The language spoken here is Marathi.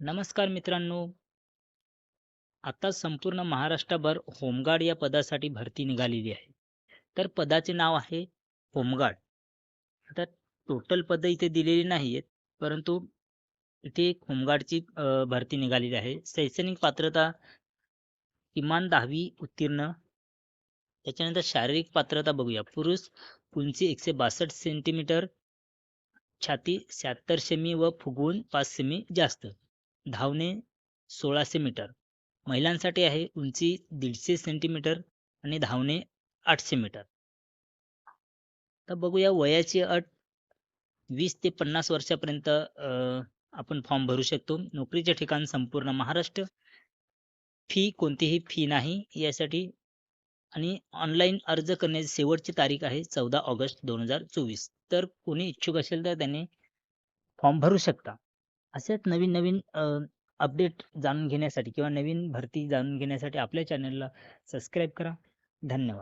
नमस्कार मित्रांनो. आता संपूर्ण महाराष्ट्रभर होमगार्ड या पदासाठी भरती निघालेली आहे. तर पदाचे नाव आहे होमगार्ड. आता टोटल पदं इथे दिलेली नाही आहेत परंतु इथे एक होमगार्डची भरती निघालेली आहे. शैक्षणिक पात्रता किमान दहावी उत्तीर्ण. त्याच्यानंतर शारीरिक पात्रता बघूया. पुरुष उंची एकशे बासष्ट सेंटीमीटर छाती शहात्तर सेमी व फुगवून पाच सेमी जास्त. धावणे सोळाशे मीटर. महिलांसाठी आहे उंची दीडशे सेंटीमीटर आणि धावणे आठशे मीटर. तर बघूया वयाची अट वीस ते पन्नास वर्षापर्यंत आपण फॉर्म भरू शकतो. नोकरीचे ठिकाण संपूर्ण महाराष्ट्र. फी कोणतीही फी नाही यासाठी आणि ऑनलाईन अर्ज करण्याची शेवटची तारीख आहे चौदा ऑगस्ट दोन हजार चोवीस. तर कोणी इच्छुक असेल तर त्यांनी फॉर्म भरू शकता. असेच नवीन नवीन अपडेट जाणून घेण्यासाठी किंवा नवीन भरती जाणून घेण्यासाठी आपल्या चॅनलला सबस्क्राईब करा. धन्यवाद.